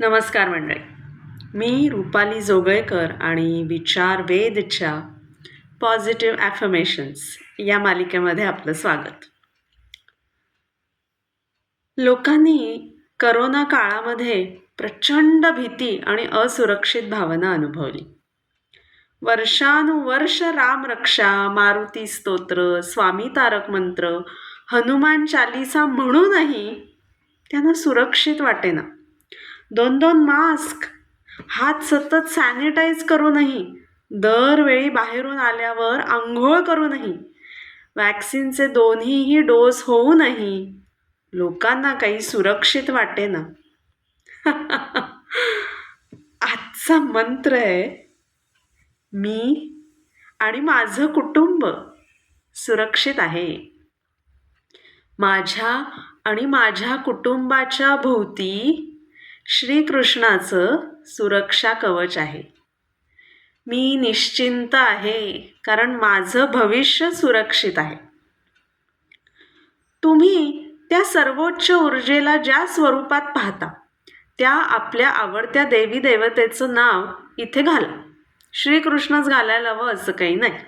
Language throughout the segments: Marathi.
नमस्कार मंडळी. मी रुपाली जोगळेकर आणि विचार वेदच्या पॉझिटिव्ह ॲफर्मेशन्स या मालिकेमध्ये आपलं स्वागत. लोकांनी करोना काळामध्ये प्रचंड भीती आणि असुरक्षित भावना अनुभवली. वर्षानुवर्ष रामरक्षा मारुती स्तोत्र स्वामी तारक मंत्र हनुमान चालिसा म्हणूनही त्यांना सुरक्षित वाटेना. दोन दोन मास्क. हात सतत सॅनिटाईज करूनही दरवेळी बाहेरून आल्यावर आंघोळ करूनही वॅक्सिनचे दोन्हीही डोस होऊनही लोकांना काही सुरक्षित वाटे ना आजचा मंत्र आहे मी आणि माझं कुटुंब सुरक्षित आहे. माझ्या आणि माझ्या कुटुंबाच्या भोवती श्रीकृष्णाचं सुरक्षा कवच आहे. मी निश्चिंत आहे कारण माझं भविष्य सुरक्षित आहे. तुम्ही त्या सर्वोच्च ऊर्जेला ज्या स्वरूपात पाहता त्या आपल्या आवडत्या देवी देवतेचं नाव इथे घाला. श्रीकृष्णच घालायला हवं असं काही नाही.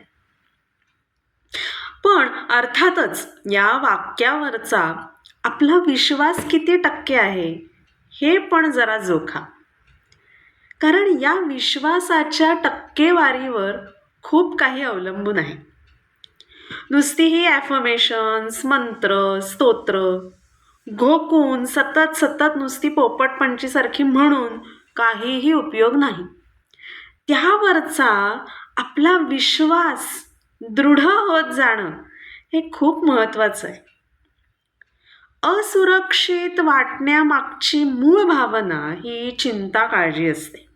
पण अर्थातच या वाक्यावरचा आपला विश्वास किती टक्के आहे? हे पण जरा जोखा. कारण या विश्वासाच्या टक्केवारीवर खूप काही अवलंबून आहे. नुसती ही ॲफर्मेशन्स मंत्र स्तोत्र घोकून सतत सतत नुसती पोपटपंचीसारखी म्हणून काहीही उपयोग नाही. त्यावरचा आपला विश्वास दृढ होत जाणं हे खूप महत्त्वाचं आहे. असुरक्षित वाटण्यामागची मूळ भावना ही चिंता काळजी असते.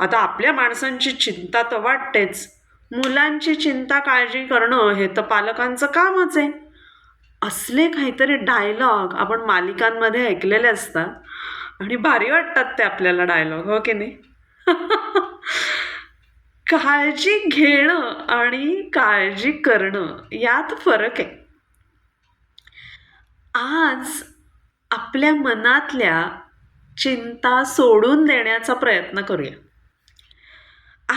आता आपल्या माणसांची चिंता तर वाटतेच. मुलांची चिंता काळजी करणं हे तर पालकांचं कामच आहे. असले काहीतरी डायलॉग आपण मालिकांमध्ये ऐकलेले असतात आणि भारी वाटतात ते आपल्याला डायलॉग हो की नाही? काळजी घेणं आणि काळजी करणं यात फरक आहे. आज आपल्या मनातल्या चिंता सोडून देण्याचा प्रयत्न करूया.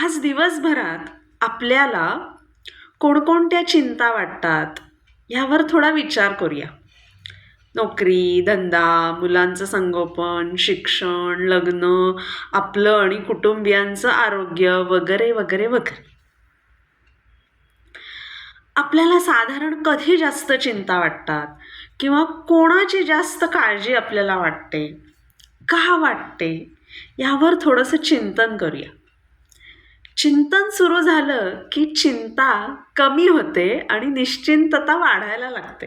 आज दिवसभरात आपल्याला कोणकोणत्या चिंता वाटतात ह्यावर थोडा विचार करूया. नोकरी धंदा मुलांचं संगोपन शिक्षण लग्न आपलं आणि कुटुंबियांचं आरोग्य वगैरे वगैरे वगैरे. आपल्याला साधारण कधी जास्त चिंता वाटतात? किंवा कोणाची जास्त काळजी आपल्याला वाटते? का वाटते? यावर थोडंसं चिंतन करूया. चिंतन सुरू झालं की चिंता कमी होते आणि निश्चिंतता वाढायला लागते.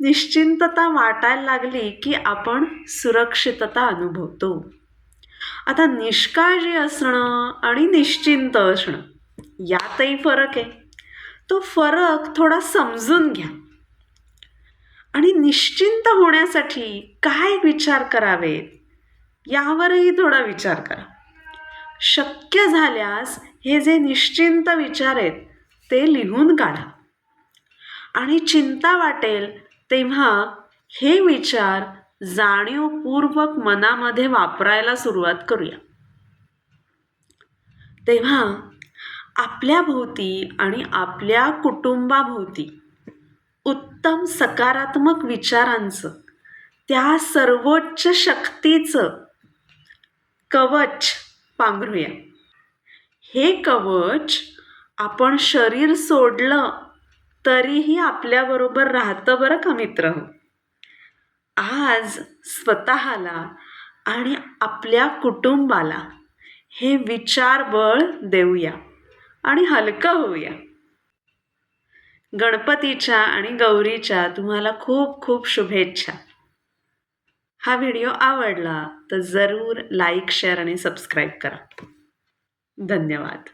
निश्चिंतता वाटायला लागली की आपण सुरक्षितता अनुभवतो. आता निष्काळजी असणं आणि निश्चिंत असणं यातही फरक आहे. तो फरक थोडा समजून घ्या. आणि निश्चिंत होण्यासाठी काय विचार करावेत यावरही थोडा विचार करा. शक्य झाल्यास हे जे निश्चिंत विचार आहेत ते लिहून काढा. आणि चिंता वाटेल तेव्हा हे विचार जाणीवपूर्वक मनामध्ये वापरायला सुरुवात करूया. तेव्हा आपल्या भोवती आणि आपल्या कुटुंबाभोवती उत्तम सकारात्मक विचारांचं त्या सर्वोच्च शक्तीचं कवच पांघरूया. हे कवच आपण शरीर सोडलं तरीही आपल्याबरोबर राहतं बरं का मित्र हो. आज स्वतःला आणि आपल्या कुटुंबाला हे विचारबळ देऊया आणि हलकं होऊया. गणपतीच्या आणि गौरीच्या तुम्हाला खूप खूप शुभेच्छा. हा व्हिडिओ आवडला तर जरूर लाईक शेअर आणि सबस्क्राईब करा. धन्यवाद.